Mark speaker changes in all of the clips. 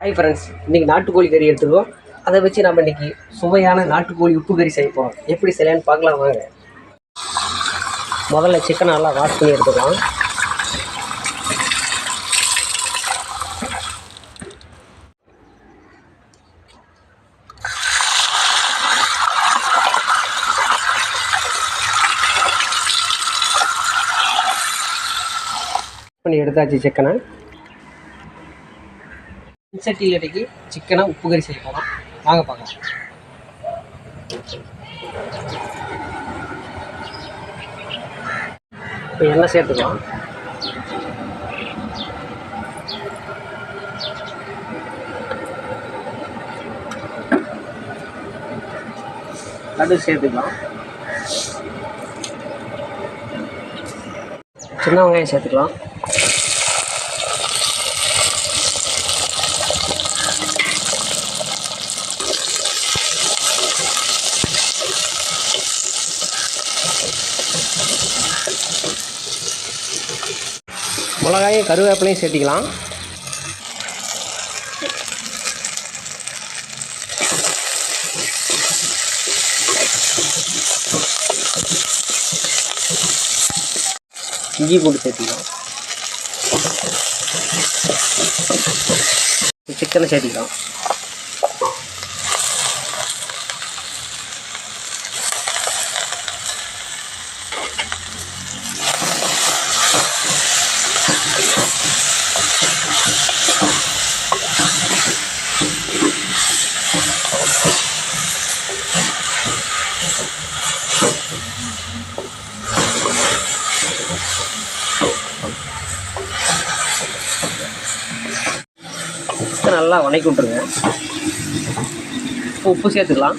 Speaker 1: Hi friends இன்றைக்கி நாட்டுக்கோழி கறி எடுத்துருக்கோம். அதை வச்சு நம்ம இன்னைக்கு சுவையான நாட்டுக்கோழி உப்பு கறி செய்ய போகிறோம் எப்படி செய்யலான்னு பார்க்கலாம் வாங்க. முதல்ல சிக்கனை நல்லா வாஷ் பண்ணி எடுத்துக்கலாம். பண்ணி எடுத்தாச்சு சிக்கனை சட்டியில் இடைக்கு சிக்கனை உப்பு கறி செய்ய போகிறோம் வாங்க பார்க்கலாம். இப்போ எண்ணெய் சேர்த்துக்கலாம். கடுகு சேர்த்துக்கலாம். சின்ன வெங்காயம் சேர்த்துக்கலாம். மிளகாயும் கருவேப்பிலையும் சேர்த்திக்கலாம். இஞ்சி பூண்டு சேர்த்திக்கலாம். சிக்கனை சேர்த்திக்கலாம். நல்லா வணக்கி விட்ருங்க இப்போ உப்பு சேர்த்துக்கலாம்.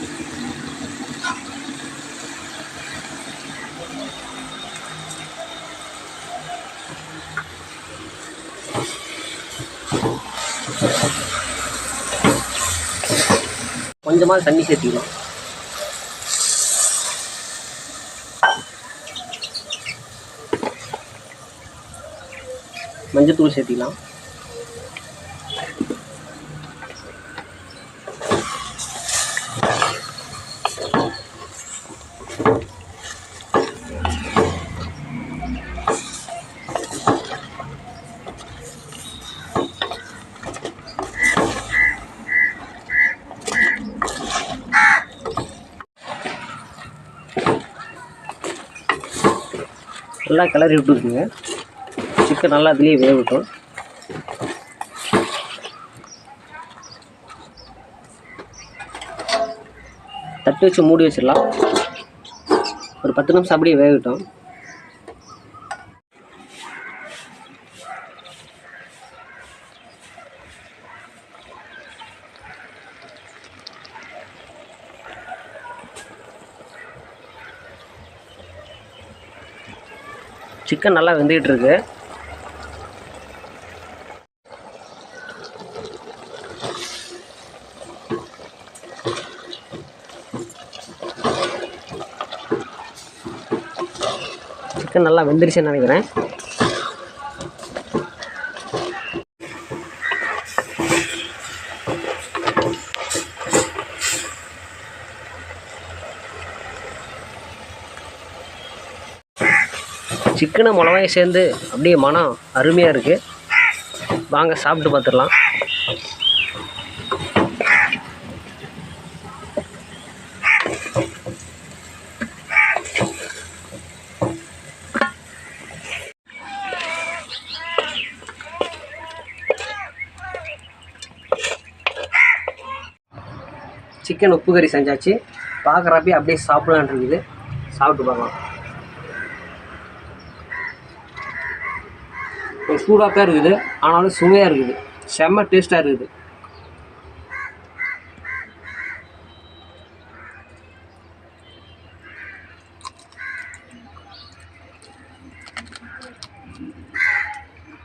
Speaker 1: கொஞ்சமாக தண்ணி சேர்த்திக்கலாம் மஞ்சத்தூள் சேர்த்திக்கலாம். நல்லா கிளறி விட்டுருக்குங்க. சிக்கன் நல்லா அதுலேயே வேகட்டும். தட்டு வச்சு மூடி வச்சிடலாம். ஒரு பத்து நிமிஷம் அப்படியே வேகட்டும். சிக்கன் நல்லா வெந்துக்கிட்டு இருக்கு. சிக்கன் நல்லா வெந்துருச்சுன்னு நினைக்கிறேன். சிக்கனை மிளகாயும் சேர்ந்து அப்படியே மனம் அருமையாக இருக்குது வாங்க சாப்பிட்டு பார்த்துடலாம். சிக்கன் உப்பு கறி செஞ்சாச்சு. பார்க்குறப்பே அப்படியே சாப்பிடலான் இருக்குது. சாப்பிட்டு பார்க்கலாம். சூடாக தான் இருக்குது. ஆனாலும் சுவையாக இருக்குது. செம்ம டேஸ்ட்டாக இருக்குது.